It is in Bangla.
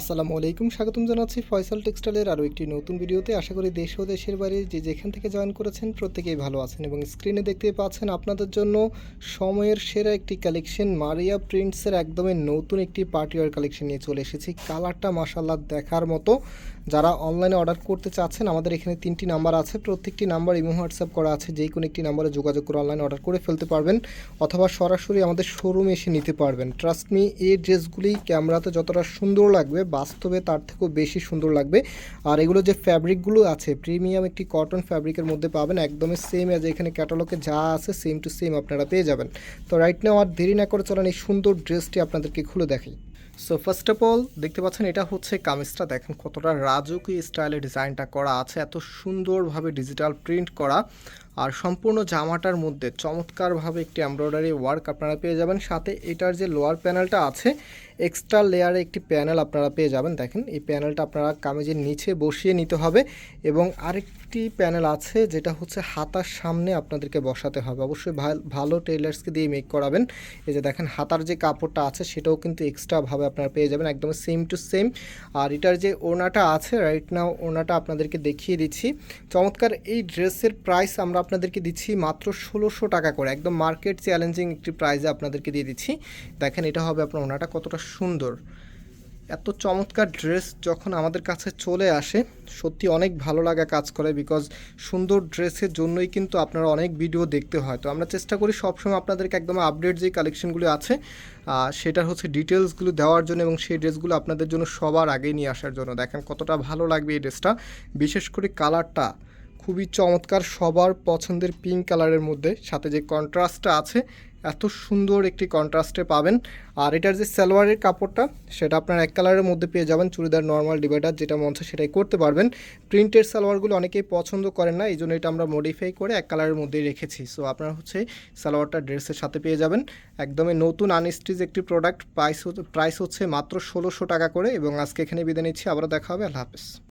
আসসালামু আলাইকুম, স্বাগতম জানাচ্ছি ফয়সাল টেক্সটাইলের আরও একটি নতুন ভিডিওতে। আশা করি দেশ ও দেশের বাইরে যে যেখান থেকে জয়েন করেছেন প্রত্যেকেই ভালো আছেন এবং স্ক্রিনে দেখতে পাচ্ছেন আপনাদের জন্য সময়ের সেরা একটি কালেকশন, মারিয়া প্রিন্টসের একদমই নতুন একটি পার্টিওয়ার কালেকশন নিয়ে চলে এসেছি। কালারটা মাসাল্লাহ দেখার মতো। যারা অনলাইনে অর্ডার করতে চাচ্ছেন, আমাদের এখানে তিনটি নাম্বার আছে। প্রত্যেকটি নাম্বার ইমো, হোয়াটসঅ্যাপ করা আছে। যেই কোনো একটি নাম্বারে যোগাযোগ করে অনলাইনে অর্ডার করে ফেলতে পারবেন অথবা সরাসরি আমাদের শোরুমে এসে নিতে পারবেন। ট্রাস্ট মি এই ড্রেসগুলি ক্যামেরাতে যতটা সুন্দর লাগবে বাস্তবে তার থেকেও বেশি সুন্দর লাগবে। আর এগুলো যে ফ্যাব্রিকগুলো আছে প্রিমিয়াম একটি কটন ফ্যাব্রিকের মধ্যে পাবেন। একদমই সেম অ্যাজ এখানে ক্যাটালগে যা আছে সেম টু সেম আপনারা পেয়ে যাবেন। তো রাইট নাও আর দেরি না করে চলেন এই সুন্দর ড্রেসটি আপনাদেরকে খুলে দেখাই। সো ফার্স্ট অফ অল দেখতে পাচ্ছেন এটা হচ্ছে কামিজটা। দেখেন কতটা রাজকীয় স্টাইলে ডিজাইনটা করা আছে। এত সুন্দরভাবে ডিজিটাল প্রিন্ট করা। আর সম্পূর্ণ জামাটার মধ্যে চমৎকারভাবে একটি এমব্রয়ডারি ওয়ার্ক আপনারা পেয়ে যাবেন। সাথে এটার যে লোয়ার প্যানেলটা আছে এক্সট্রা লেয়ারে একটি প্যানেল আপনারা পেয়ে যাবেন। দেখেন, এই প্যানেলটা আপনারা কামিজের নিচে বসিয়ে নিতে হবে এবং আরেকটি প্যানেল আছে যেটা হচ্ছে হাতার সামনে আপনাদেরকে বসাতে হবে। অবশ্যই ভাল- টেইলার্সকে দিয়ে মেক করাবেন। এই যে দেখেন, হাতার যে কাপড়টা আছে সেটাও কিন্তু এক্সট্রাভাবে আপনারা পেয়ে যাবেন, একদম সেম টু সেম আর এটার যে ওনাটা আছে রাইট নাও ওনাটা আপনাদেরকে দেখিয়ে দিচ্ছি। চমৎকার এই ড্রেসের প্রাইস আমরা আপনাদেরকে দিচ্ছি মাত্র ষোলোশো টাকা করে। একদম মার্কেট চ্যালেঞ্জিং একটি প্রাইজে আপনাদেরকে দিয়ে দিচ্ছি। দেখেন এটা হবে আপনার ওনাটা কতটা সুন্দর। এত চমৎকার ড্রেস যখন আমাদের কাছে চলে আসে, সত্যি অনেক ভালো লাগা কাজ করে বিকজ সুন্দর ড্রেসের জন্যই কিন্তু আপনারা অনেক ভিডিও দেখতে হয়। তো আমরা চেষ্টা করি সবসময় আপনাদেরকে একদম আপডেট যে কালেকশনগুলো আছে সেটার হচ্ছে ডিটেলসগুলো দেওয়ার জন্য এবং সেই ড্রেসগুলো আপনাদের জন্য সবার আগে নিয়ে আসার জন্য। দেখেন কতটা ভালো লাগবে এই ড্রেসটা বিশেষ করে কালারটা খুবই চমৎকার সবার পছন্দের পিঙ্ক কালারের মধ্যে। সাথে যে কন্ট্রাস্টটা আছে, এত সুন্দর একটি কন্ট্রাস্টে পাবেন। আর এটার যে সালোয়ারের কাপড়টা, সেটা আপনার এক কালারের মধ্যে পেয়ে যাবেন চুড়িদার নর্মাল ডিভাইডার, যেটা মন চায় সেটাই করতে পারবেন। প্রিন্টের সালোয়ারগুলো অনেকেই পছন্দ করেন না এই জন্য এটা আমরা মডিফাই করে এক কালারের মধ্যেই রেখেছি। সো আপনারা হচ্ছে সালোয়ারটা ড্রেসের সাথে পেয়ে যাবেন। একদমই নতুন আনস্টিচ একটি প্রোডাক্ট প্রাইস প্রাইস হচ্ছে মাত্র ষোলোশো টাকা করে। এবং আজকে এখানে বিদায় নিচ্ছি আবার দেখা হবে, আল্লাহ হাফেজ।